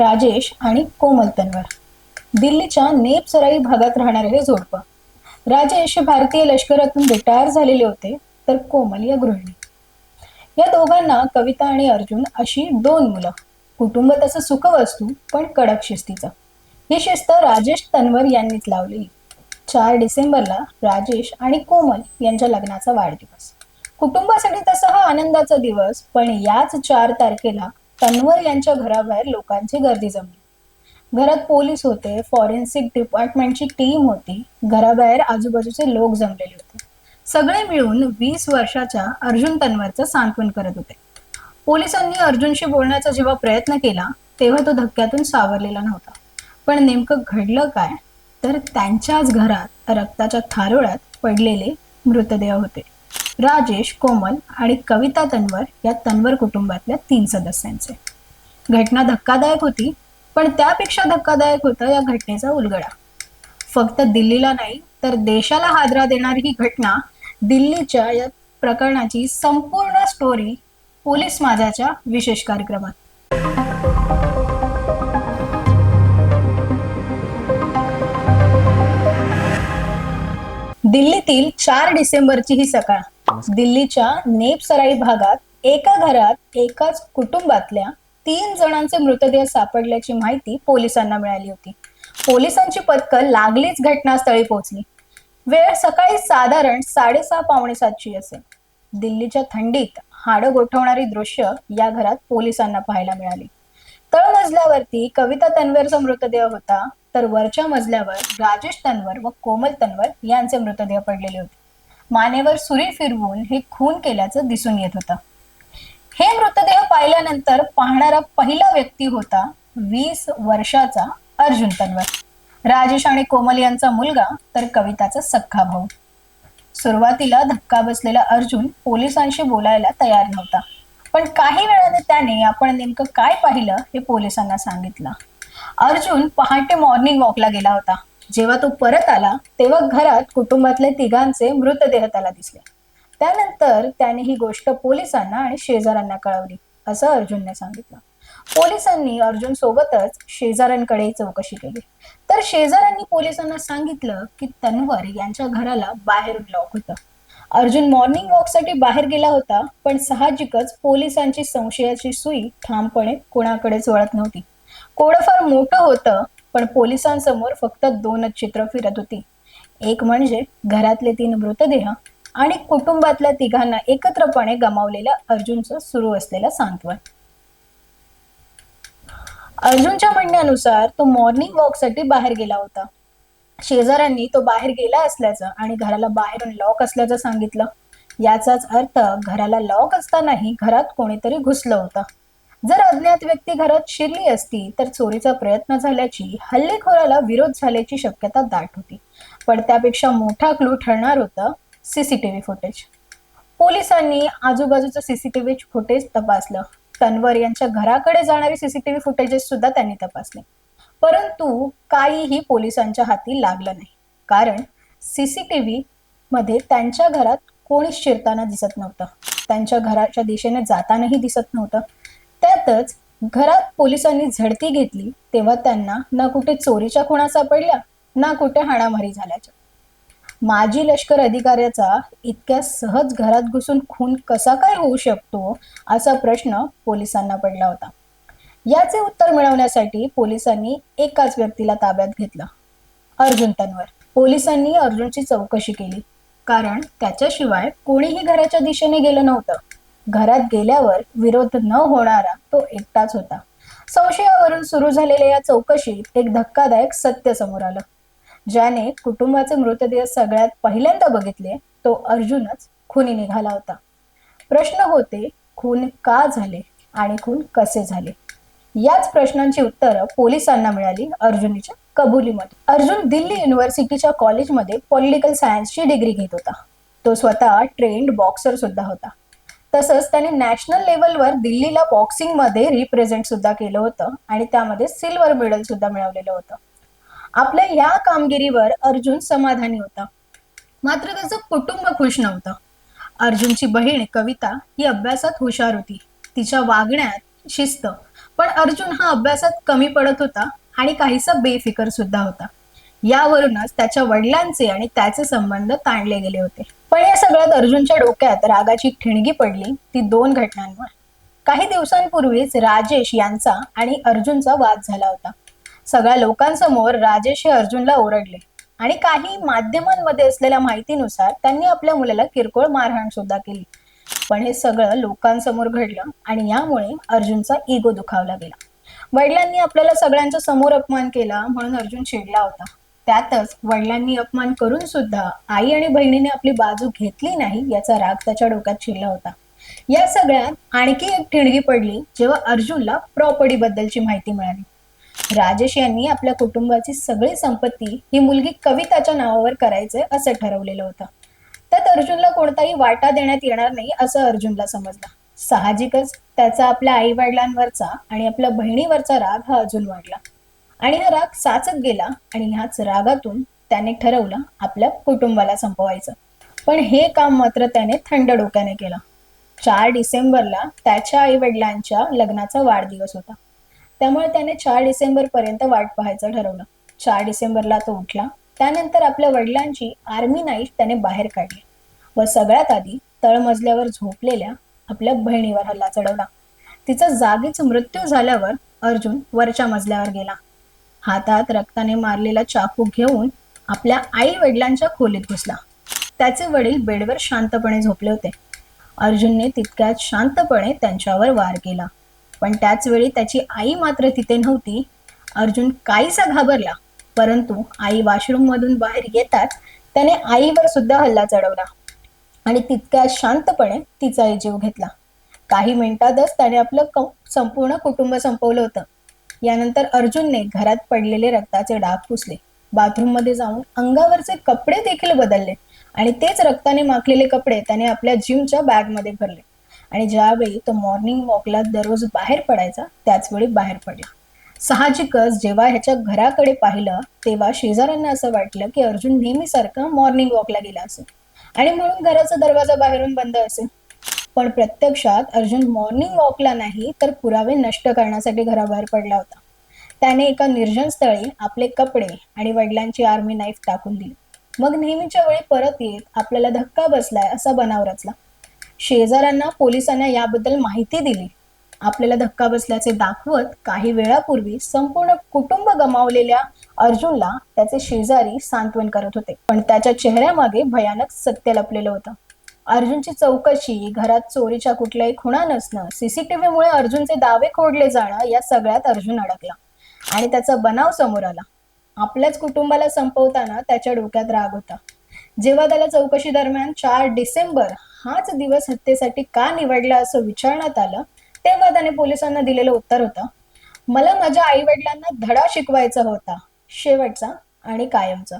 राजेश आणि कोमल तन्वर. दिल्लीच्या नेपसराई भागात राहणारे हे जोडपं राजेश भारतीय लष्करातून रिटायर झालेले होते तर कोमल या गृहिणी. या दोघांना कविता आणि अर्जुन अशी दोन मुलं. कुटुंब तसं सुखवस्तू पण कडक शिस्तीचं. ही शिस्त राजेश तन्वर यांनीच लावली. चार डिसेंबरला राजेश आणि कोमल यांच्या लग्नाचा वाढदिवस. कुटुंबासाठी तसा हा आनंदाचा दिवस पण याच चार तारखेला तन्वर यांच्या घराबाहेर लोकांची गर्दी जमली. घरात पोलीस होते फॉरेन्सिक डिपार्टमेंटची टीम होती घराबाहेर आजूबाजूचे लोक जमलेले होते. सगळे मिळून वीस वर्षाच्या अर्जुन तन्वरचं सांत्वन करत होते. पोलिसांनी अर्जुनशी बोलण्याचा जेव्हा प्रयत्न केला तेव्हा तो धक्क्यातून सावरलेला नव्हता. पण नेमकं घडलं काय? तर त्यांच्याच घरात रक्ताच्या थारोळ्यात पडलेले मृतदेह होते. राजेश कोमल आणि कविता तन्वर या तन्वर कुटुंबातल्या तीन सदस्यांचे. घटना धक्कादायक होती पण त्यापेक्षा धक्कादायक होतं या घटनेचा उलगडा. फक्त दिल्लीला नाही तर देशाला हादरा देणारी ही घटना दिल्लीच्या या प्रकरणाची संपूर्ण स्टोरी पोलीस माझ्याच्या विशेष कार्यक्रमात. दिल्लीतील चार डिसेंबरची ही सकाळ दिल्लीच्या नेपसराई भागात एका घरात एकाच कुटुंबातल्या तीन जणांचे मृतदेह सापडल्याची माहिती पोलिसांना मिळाली होती. पोलिसांची पथकं लागलीच घटनास्थळी पोहोचली. वेळ सकाळी साधारण साडेसहा पावणे सातची असेल. दिल्लीच्या थंडीत हाडं गोठवणारी दृश्य या घरात पोलिसांना पाहायला मिळाली. तळ मजल्यावरती कविता तन्वरचा मृतदेह होता तर वरच्या मजल्यावर राजेश तन्वर व कोमल तन्वर यांचे मृतदेह पडलेले होते. मानेवर सुरी फिरवून हे खून केल्याचं दिसून येत होतं. हे मृतदेह पाहिल्यानंतर पाहणारा पहिला व्यक्ती होता वीस वर्षाचा अर्जुन तन्वर. राजेश आणि कोमल यांचा मुलगा तर कविताचा सख्खा भाऊ. सुरुवातीला धक्का बसलेला अर्जुन पोलिसांशी बोलायला तयार नव्हता. पण काही वेळाने त्याने आपण नेमकं काय पाहिलं हे पोलिसांना सांगितलं. अर्जुन पहाटे मॉर्निंग वॉकला गेला होता. जेव्हा तो परत आला तेव्हा घरात कुटुंबातले तिघांचे मृतदेह त्याला दिसले. त्यानंतर त्याने ही गोष्ट पोलिसांना आणि शेजाऱ्यांना कळवली असं अर्जुनने सांगितलं. पोलिसांनी अर्जुन सोबतच शेजाऱ्यांकडे चौकशी केली. तर शेजाऱ्यांनी पोलिसांना सांगितलं की तन्वर यांच्या घराला बाहेर लॉक होतं. अर्जुन मॉर्निंग वॉकसाठी बाहेर गेला होता पण साहजिकच पोलिसांची संशयाची सुई ठामपणे कोणाकडेच वळत नव्हती. कोडफार मोठं होतं पण पोलिसांसमोर फक्त दोनच चित्र फिरत होती. एक म्हणजे घरातले तीन मृतदेह आणि कुटुंबातल्या तिघांना एकत्रपणे गमावलेल्या अर्जुनचं सुरू असलेलं सांत्वन. अर्जुनच्या म्हणण्यानुसार तो मॉर्निंग वॉकसाठी बाहेर गेला होता. शेजाऱ्यांनी तो बाहेर गेला असल्याचं आणि घराला बाहेरून लॉक असल्याचं सांगितलं. याचाच अर्थ घराला लॉक असतानाही घरात कोणीतरी घुसलं होतं. जर अज्ञात व्यक्ती घरात शिरली असती तर चोरीचा प्रयत्न झाल्याची हल्लेखोराला विरोध झाल्याची शक्यता दाट होती. पण त्यापेक्षा मोठा क्लू ठरणार होतं सीसीटीव्ही फुटेज पोलिसांनी आजूबाजूचं सीसीटीव्ही फुटेज तपासलं. तन्वर यांच्या घराकडे जाणारे सीसीटीव्ही फुटेजेस सुद्धा त्यांनी तपासले. परंतु काहीही पोलिसांच्या हाती लागलं नाही. कारण सीसीटीव्ही मध्ये त्यांच्या घरात कोणीच शिरताना दिसत नव्हतं. त्यांच्या घराच्या दिशेने जातानाही दिसत नव्हतं. त्यातच घरात पोलिसांनी झडती घेतली तेव्हा त्यांना ना कुठे चोरीच्या खुणा सापडल्या ना कुठे हाणामारी झाल्याच्या. माजी लष्कर अधिकाऱ्याचा इतक्या सहज घरात घुसून खून कसा काय होऊ शकतो असा प्रश्न पोलिसांना पडला होता. याचे उत्तर मिळवण्यासाठी पोलिसांनी एकाच व्यक्तीला ताब्यात घेतलं. अर्जुन तन्वर. पोलिसांनी अर्जुनची चौकशी केली कारण त्याच्याशिवाय कोणीही घराच्या दिशेने गेलं नव्हतं. घरात गेल्यावर विरोध न होणारा तो एकटाच होता. संशयावरून सुरू झालेल्या या चौकशीत एक धक्कादायक सत्य समोर आलं. ज्याने कुटुंबाचे मृतदेह सगळ्यात पहिल्यांदा बघितले तो अर्जुनच खुनी निघाला होता. प्रश्न होते खून का झाले आणि खून कसे झाले? याच प्रश्नांची उत्तरं पोलिसांना मिळाली अर्जुनीच्या कबुलीमध्ये अर्जुन दिल्ली युनिव्हर्सिटीच्या कॉलेजमध्ये पॉलिटिकल सायन्सची डिग्री घेत होता. तो स्वतः ट्रेंड बॉक्सर सुद्धा होता. तसंच त्याने नॅशनल लेवलवर दिल्लीला बॉक्सिंगमध्ये रिप्रेझेंट सुद्धा केलं होतं आणि त्यामध्ये सिल्वर मेडल सुद्धा मिळवलेलं होतं. आपल्या या कामगिरीवर अर्जुन समाधानी होता. मात्र त्याचं कुटुंब खुश नव्हतं. अर्जुनची बहीण कविता ही अभ्यासात हुशार होती. तिच्या वागण्यात शिस्त. पण अर्जुन हा अभ्यासात कमी पडत होता आणि काहीसा बेफिकर सुद्धा होता. यावरूनच त्याच्या वडिलांचे आणि त्याचे संबंध ताणले गेले होते. पण या सगळ्यात अर्जुनच्या डोक्यात रागाची ठिणगी पडली ती दोन घटनांमुळे काही दिवसांपूर्वीच राजेश यांचा आणि अर्जुनचा वाद झाला होता. सगळ्या लोकांसमोर राजेश हे अर्जुनला ओरडले आणि काही माध्यमांमध्ये असलेल्या माहितीनुसार त्यांनी आपल्या मुलाला किरकोळ मारहाण सुद्धा केली. पण हे सगळं लोकांसमोर घडलं आणि यामुळे अर्जुनचा इगो दुखावला गेला. वडिलांनी आपल्याला सगळ्यांच्या समोर अपमान केला म्हणून अर्जुन चिडला होता. त्यातच वडिलांनी अपमान करून सुद्धा आई आणि बहिणीने आपली बाजू घेतली नाही याचा राग त्याच्या डोक्यात शिरला होता. या सगळ्यात आणखी एक ठिणगी पडली जेव्हा अर्जुनला प्रॉपर्टी बद्दलची माहिती मिळाली. राजेश यांनी आपल्या कुटुंबाची सगळी संपत्ती ही मुलगी कविताच्या नावावर करायचे असं ठरवलेलं होतं. त्यात अर्जुनला कोणताही वाटा देण्यात येणार नाही असं अर्जुनला समजलं. साहजिकच त्याचा आपल्या आई वडिलांवरचा आणि आपल्या बहिणीवरचा राग हा अजून वाढला. आणि हा राग साचत गेला आणि ह्याच रागातून त्याने ठरवलं आपल्या कुटुंबाला संपवायचं. पण हे काम मात्र त्याने थंड डोक्याने केलं. चार डिसेंबरला त्याच्या आई वडिलांच्या लग्नाचा वाढदिवस होता. त्यामुळे त्याने चार डिसेंबर पर्यंत वाट पाहायचं ठरवलं. चार डिसेंबरला तो उठला. त्यानंतर आपल्या वडिलांची आर्मी नाईफ त्याने बाहेर काढली व सगळ्यात आधी तळमजल्यावर झोपलेल्या आपल्या बहिणीवर हल्ला चढवला. तिचा जागीच मृत्यू झाल्यावर अर्जुन वरच्या मजल्यावर गेला. हातात रक्ताने मारलेला चाकू घेऊन आपल्या आई वडिलांच्या खोलीत घुसला. त्याचे वडील बेडवर शांतपणे झोपले होते. अर्जुनने तितक्यात शांतपणे त्यांच्यावर वार केला. पण त्याच वेळी त्याची आई मात्र तिथे नव्हती. अर्जुन काहीसा घाबरला परंतु आई वॉशरूम मधून बाहेर येतात त्याने आईवर सुद्धा हल्ला चढवला आणि तितक्या शांतपणे तिचाही जीव घेतला. काही मिनिटातच त्याने आपलं संपूर्ण कुटुंब संपवलं होतं. यानंतर अर्जुनने घरात पडलेले रक्ताचे डाग पुसले. बाथरूममध्ये जाऊन अंगावरचे कपडे देखील बदलले आणि तेच रक्ताने माखलेले कपडे त्याने आपल्या जिमच्या बॅगमध्ये भरले. आणि ज्यावेळी तो मॉर्निंग वॉकला दररोज बाहेर पडायचा त्याच वेळी बाहेर पडला. साहजिकच जेव्हा ह्याच्या घराकडे पाहिलं तेव्हा शेजाऱ्यांना असं वाटलं की अर्जुन नेहमीसारखं मॉर्निंग वॉकला गेला असेल. आणि म्हणून घराचा दरवाजा बाहेरून बंद असेल. पण प्रत्यक्षात अर्जुन मॉर्निंग वॉकला नाही तर पुरावे नष्ट करण्यासाठी घराबाहेर पडला होता. त्याने एका निर्जन स्थळी आपले कपडे आणि वडिलांची आर्मी नाईफ टाकून दिली. मग नेहमीच्या वेळी परत येत आपल्याला धक्का बसलाय असा बनाव रचला. शेजाऱ्यांना पोलिसांना याबद्दल माहिती दिली. आपल्याला धक्का बसल्याचे दाखवत काही वेळापूर्वी संपूर्ण कुटुंब गमावलेल्या अर्जुनला त्याचे शेजारी सांत्वन करत होते. पण त्याच्या चेहऱ्यामागे भयानक सत्य लपलेलं होतं. अर्जुनची चौकशी घरात चोरीच्या कुठल्याही खुणा नसणं सीसीटीव्ही मुळे अर्जुनचे दावे खोडले जाणं या सगळ्यात अर्जुन अडकला. आणि त्याचा बनाव समोर आला. आपल्याच कुटुंबाला संपवताना त्याच्या डोक्यात राग होता. जेव्हा त्याला चौकशी दरम्यान चार डिसेंबर हाच दिवस हत्येसाठी का निवडला असं विचारण्यात आलं तेव्हा त्याने पोलिसांना दिलेलं उत्तर होतं मला माझ्या आई वडिलांना धडा शिकवायचा होता शेवटचा आणि कायमचा.